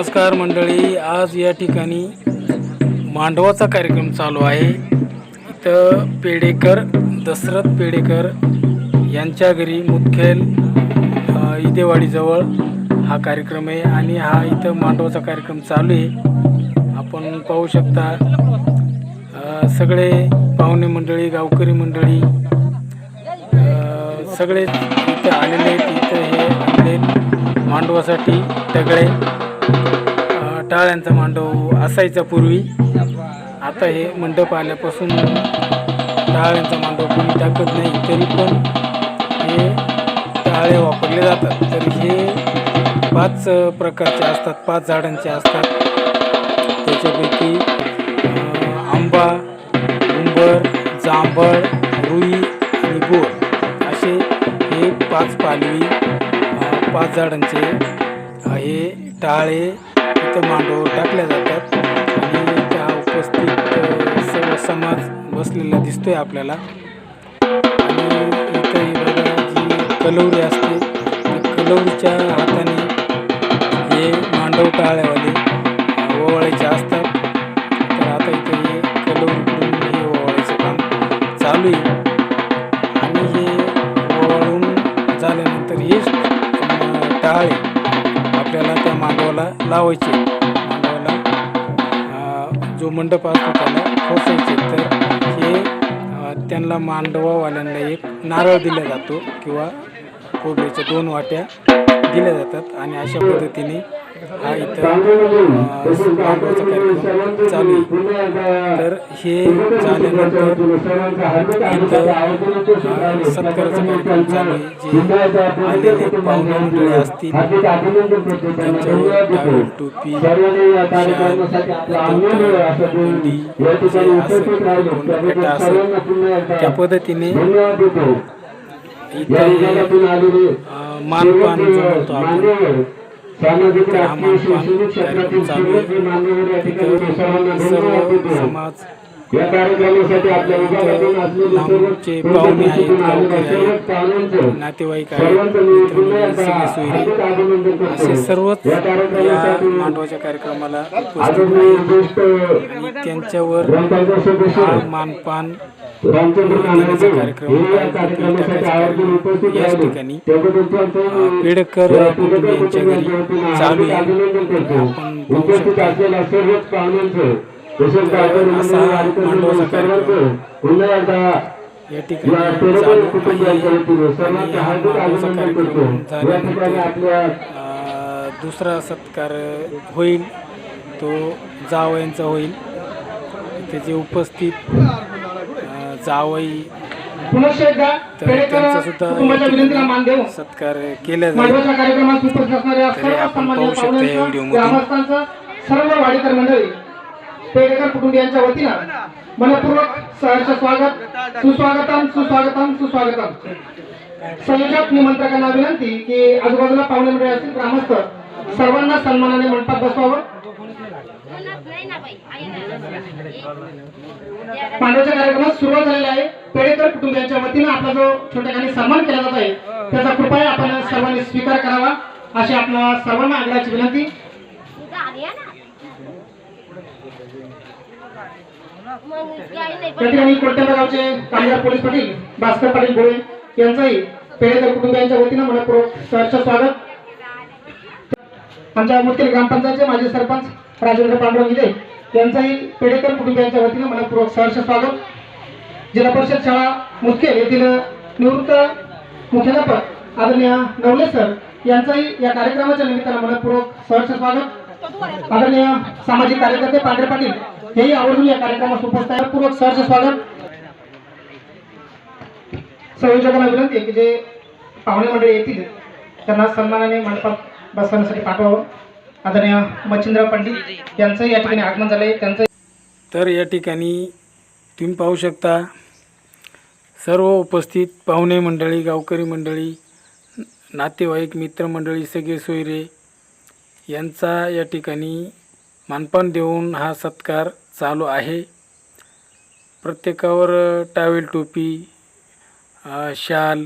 नमस्कार मंडळी आज या ठिकाणी मांडवाचा कार्यक्रम चालू आहे. इथं पेडेकर दशरथ पेडेकर यांच्या घरी मुदखेल इदेवाडीजवळ हा कार्यक्रम आहे आणि हा इथं मांडवाचा कार्यक्रम चालू आहे. आपण पाहू शकता सगळे पाहुणे मंडळी गावकरी मंडळी सगळे इथं आलेले आहेत. इथं हे आलेले मांडवासाठी तगडे टाळ्यांचा मांडव असायचा पूर्वी. आता हे मंडप आल्यापासून टाळ्यांचा मांडव कोणी टाकत नाही तरी पण हे टाळे वापरले जातात. तर हे पाच प्रकारचे असतात पाच झाडांचे असतात. त्याच्यापैकी आंबा उंबर जांभळ रुई आणि बोर असे हे पाच पालवी पाच झाडांचे इथं मांडव टाकल्या जातात. आणि त्या उपस्थित सर्व समाज बसलेला दिसतोय आपल्याला. आणि इथं ही बघा जी कलवरी असते कलवरीच्या हाताने हे मांडव टाळ्यावाले ओवाळायचे असतात. तर आता इथे हे कलवरीकडून हे ओवाळायचं काम चालू आहे. आणि हे ओवाळून झाल्यानंतर हे टाळे त्याला लावायचे. मांडवाला जो मंडप असतो त्याला खोसायचे. तर हे त्यांना मांडवावाल्यांना एक नारळ दिला जातो किंवा खोबऱ्याच्या दोन वाट्या दिल्या जातात आणि अशा पद्धतीने हा इथं अ, कार्यक्रम चालू तर हे झाल्यानंतर इथं अ, सत्काराचा कार्यक्रम चालू आहे जे आलेले पाहुणे मंडळी असतील त्यांच्यावर टोपी शाल धोतर, बंडी त्या पद्धतीने इथं मानपान जो म्हणतो आपण. कार्यक्रम चालू आहे. तिथं सर्व समाज या कार्यक्रमासाठी आपल्या विभागातून लांबचे पाहुणे आहेत गावकरी आहेत नातेवाईक आहेत मित्रमंडळी सगळे सोयरे असे सर्वच या मांडवाच्या कार्यक्रमाला आणि त्यांच्यावर मानपान कार्यक्रम याच ठिकाणी पेडकर कुटुंबियांच्या घरी चालू आहे. कार्यक्रम या ठिकाणी चालू आहे. दुसरा सत्कार होईल तो जावयांचा होईल. त्याचे उपस्थित जावई तर त्यांचा सुद्धा सत्कार केला जाईल तरी सर्व आपण पाहू शकतो या. ग्रामस्थांचं सर्व वाडीकर मंडळी पेडेकर कुटुंबियांच्या वतीनं मनपूर्वक सहर्ष स्वागत सुस्वागतम सुस्वागतम सुस्वागतम संयोजक निमंत्रकांना विनंती की आजूबाजूला पाहुणे मंडळी असतील ग्रामस्थ सर्वांना सन्मानाने मंडपात बसवावं नाही कार्यक्रमात सुरुवात झालेली आहे. पेडेकर कुटुंबियांच्या वतीनं आपला जो छोट्याखानी सन्मान केला जात आहे त्याचा कृपया आपण सर्वांनी स्वीकार करावा. अशी आपल्या सर्वांना आग्रहाची विनंती. त्या ठिकाणी कोट्याबा गावचे कामगार पोलीस पाटील भास्कर पाटील गोळे यांचाही पेडेकर कुटुंबियांच्या वतीनं मनपूर्वक सहर्ष स्वागत. आमच्या मुदखेल ग्रामपंचायतचे माजी सरपंच राजेंद्र पांडुरंगिले यांचाही पेडेकर कुटुंबियांच्या वतीनं मनपूर्वक सहर्ष स्वागत. जिल्हा परिषद शाळा मुदखेल येथील निवृत्त मुख्याध्यापक आदरणीय नवले सर यांचाही या कार्यक्रमाच्या निमित्तानं मनपूर्वक सहर्ष स्वागत. आदरणीय सामाजिक कार्यकर्ते पांढरे पाटील हेही आवर्जून या कार्यक्रमात उपस्थित आहे पूर्वक सहर्ष स्वागत. संयोजकांना विनंती आहे की जे पाहुणे मंडळी येतील त्यांना सन्मानाने मंडपात बसवण्यासाठी पाठवावं. आदरणीय मच्छिंद्र पंडित यांचं या ठिकाणी आगमन झालंय. त्यांचं तर या ठिकाणी तुम्ही पाहू शकता सर्व उपस्थित पाहुणे मंडळी गावकरी मंडळी नातेवाईक मित्रमंडळी सगळे सोयरे यांचा या ठिकाणी मानपान देऊन हा सत्कार चालू आहे. प्रत्येकावर टावेल टोपी शाल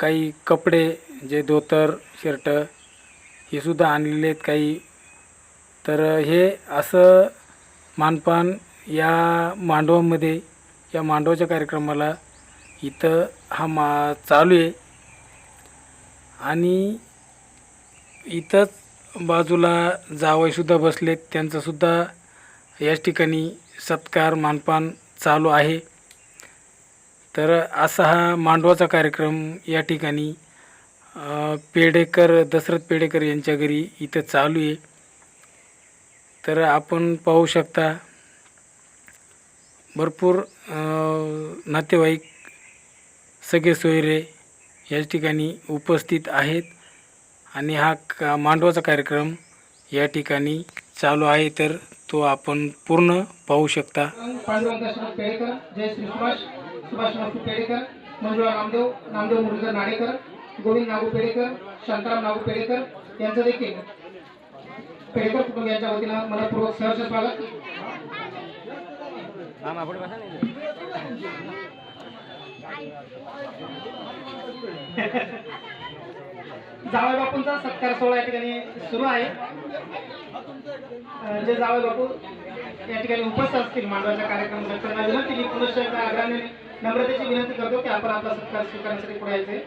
काही कपडे जे धोतर शर्ट हे सुद्धा आणलेले आहेत काही. तर हे असं मानपान या मांडवामध्ये या मांडवाच्या कार्यक्रमाला इथं हा मा चालू आहे. आणि इथंच बाजूला जावईसुद्धा बसलेत. त्यांचासुद्धा याच ठिकाणी सत्कार मानपान चालू आहे. तर असा हा मांडवाचा कार्यक्रम या ठिकाणी पेडेकर दशरथ पेडेकर यांच्या घरी इथं चालू आहे. तर आपण पाहू शकता भरपूर नातेवाईक सगळे सोयरे याच ठिकाणी उपस्थित आहेत आणि हा का मांडवाचा कार्यक्रम या ठिकाणी चालू आहे. तर तो आपण पूर्ण पाहू शकता. पांडुरंग पेडेकर जय श्री सुभाष सुभाष पेडेकर मंजुळा नामदेव नामदेव मुरलीधर नाडेकर गोविंद नागू पेडेकर शांताराम नागू पेडेकर यांचं देखील. पेडेकर कुटुंबियांच्या वतीनं मनपूर्वक सहर्ष स्वागत. जावळ बापूंचा सत्कार सोहळा या ठिकाणी सुरू आहे. जे जावळ बापू या ठिकाणी उपस्थित असतील मांडवाच्या कार्यक्रमात त्यांना विनंती पुनश्च आग्रहाने नम्रतेची विनंती करतो की आपण आपला सत्कार स्वीकारण्यासाठी पुढे यायचे.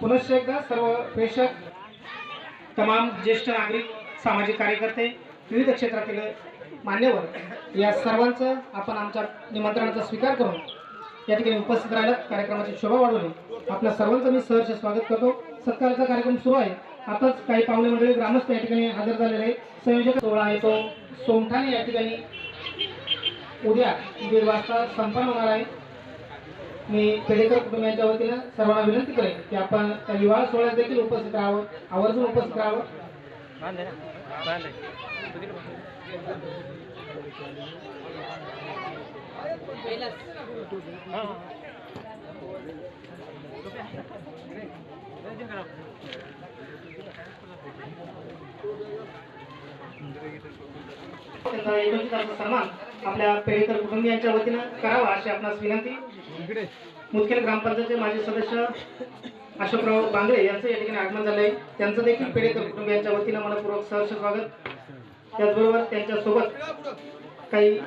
पुनश्च एकदा सर्व प्रेक्षक तमाम ज्येष्ठ नागरिक सामाजिक कार्यकर्ते विविध क्षेत्रातील मान्यवर या सर्वांचं आपण आमच्या निमंत्रणाचा स्वीकार करून या ठिकाणी उपस्थित राहिलं. कार्यक्रमाची शोभा वाढवली. आपल्या सर्वांचं मी सहर्ष स्वागत करतो. सत्काराचा कार्यक्रम सुरू आहे. आताच काही पाहुणे मंडळी ग्रामस्थ या ठिकाणी हजर झालेले संयोजक सोहळा आहे तो. सोमठाणे या ठिकाणी उद्या दीड वाजता संपन्न होणार आहे. मी पेडेकर कुटुंबियांच्या वतीनं सर्वांना विनंती करेन की आपण त्या विवाह सोहळ्यात देखील उपस्थित राहावं आवर्जून उपस्थित राहावं. त्यांचा एकोणतीसाचा सन्मान आपल्या पेडेकर कुटुंबियांच्या वतीनं करावा अशी आपणास विनंती. मुदखेड ग्रामपंचायतचे माजी सदस्य अशोकराव बांगरे यांचं या ठिकाणी आगमन झालं आहे त्यांचं देखील पेडेकर कुटुंबियांच्या वतीनं मनपूर्वक सहर्ष स्वागत. त्याचबरोबर त्यांच्यासोबत काही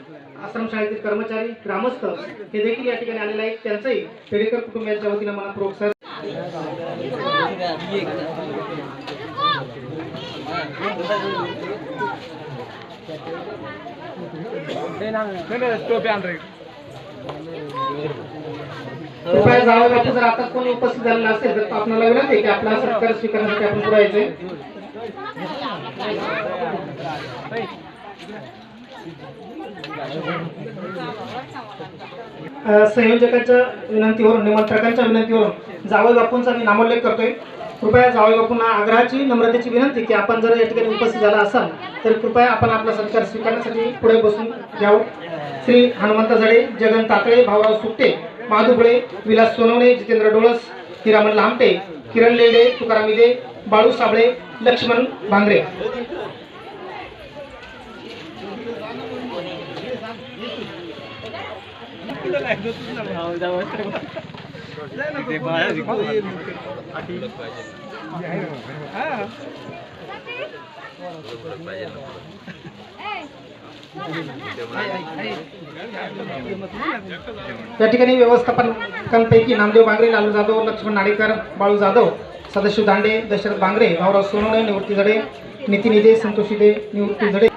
आश्रमशाळेतील कर्मचारी ग्रामस्थ हे देखील या ठिकाणी आलेले आहेत. त्यांचंही पेडेकर कुटुंबियांच्या वतीनं मनपूर्वक सर कृपया जावं जर आता कोणी उपस्थित झालं असेल तर आपल्याला विनंती आहे की आपला सत्कार स्वीकारण्यासाठी आपण पुढे यायचंय. संयोजकाच्या विनंतीवरून निमंत्रकांच्या विनंतीवरून जावळ बापूंचा मी नामोल्लेख करतोय. कृपया जावई बापूंना आग्रहाची नम्रतेची विनंती की आपण जर या ठिकाणी उपस्थित झाला असाल तर कृपया आपण आपला सत्कार स्वीकारण्यासाठी पुढे बसून घ्यावं श्री हनुमंत झडे जगन तातळे भाऊराव सुट्टे माधुबळे विलास सोनवणे जितेंद्र डोळस हिरामन लांबटे किरण लेडे तुकाराम इदे बाळू साबळे लक्ष्मण भांगरे. या ठिकाणी व्यवस्थापनकांपैकी नामदेव बांगरे लालू जाधव लक्ष्मण नाडेकर बाळू जाधव सदाशिव दांडे दशरथ बांगरे भाऊराव सोनवणे निवृत्ती झडे नितीन इदे संतोष इदे निवृत्ती झडे.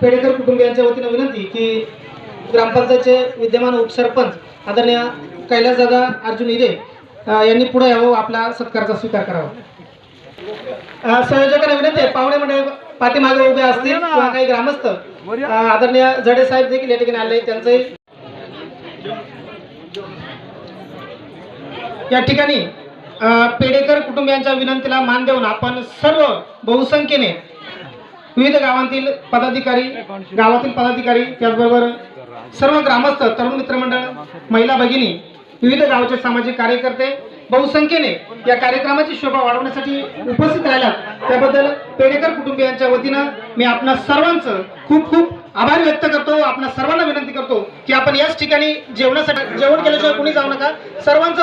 पेडेकर कुटुंबियांच्या वतीनं विनंती की ग्रामपंचायतचे विद्यमान उपसरपंच आदरणीय कैलास दादा अर्जुन इदे यांनी पुढे यावं आपला सत्काराचा स्वीकार करावा. संयोजकांना विनंती आहे पाहुणे मंडळ पाठीमागे उभे असतील किंवा काही ग्रामस्थ आदरणीय जडे साहेब देखील या ठिकाणी आले त्यांचंही या ठिकाणी पेडेकर कुटुंबियांच्या विनंतीला मान देऊन आपण सर्व बहुसंख्येने विविध गावांतील पदाधिकारी गावातील पदाधिकारी त्याचबरोबर सर्व ग्रामस्थ तरुण मित्रमंडळ महिला भगिनी विविध गावचे सामाजिक कार्यकर्ते बहुसंख्येने या कार्यक्रमाची शोभा वाढवण्यासाठी उपस्थित राहिल्यात त्याबद्दल पेडेकर कुटुंबियांच्या वतीनं मी आपणा सर्वांचं खूप खूप आभार व्यक्त करतो. आपणा सर्वांना विनंती करतो की आपण याच ठिकाणी जेवणासाठी जेवण केल्याशिवाय कुणी जाऊ नका. सर्वांचं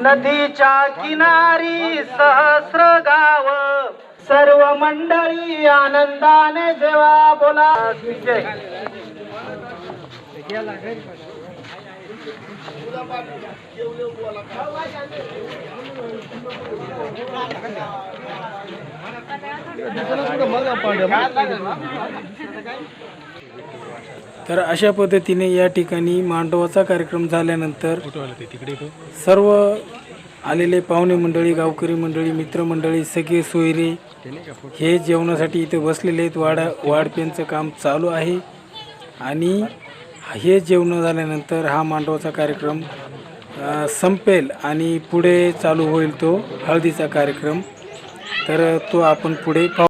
नदीच्या किनारी सहस्र गाव सर्व मंडळी आनंदाने जेव्हा बोला. तर अशा पद्धतीने या ठिकाणी मांडवाचा कार्यक्रम झाल्यानंतर सर्व आलेले पाहुणे मंडळी गावकरी मंडळी मित्रमंडळी सगळे सोयरे हे जेवणासाठी इथे बसलेले आहेत. वाडा वाढप्यांचं काम चालू आहे. आणि हे जेवण झाल्यानंतर हा मांडवाचा कार्यक्रम संपेल आणि पुढे चालू होईल तो हळदीचा कार्यक्रम. तर तो आपण पुढे पाहू.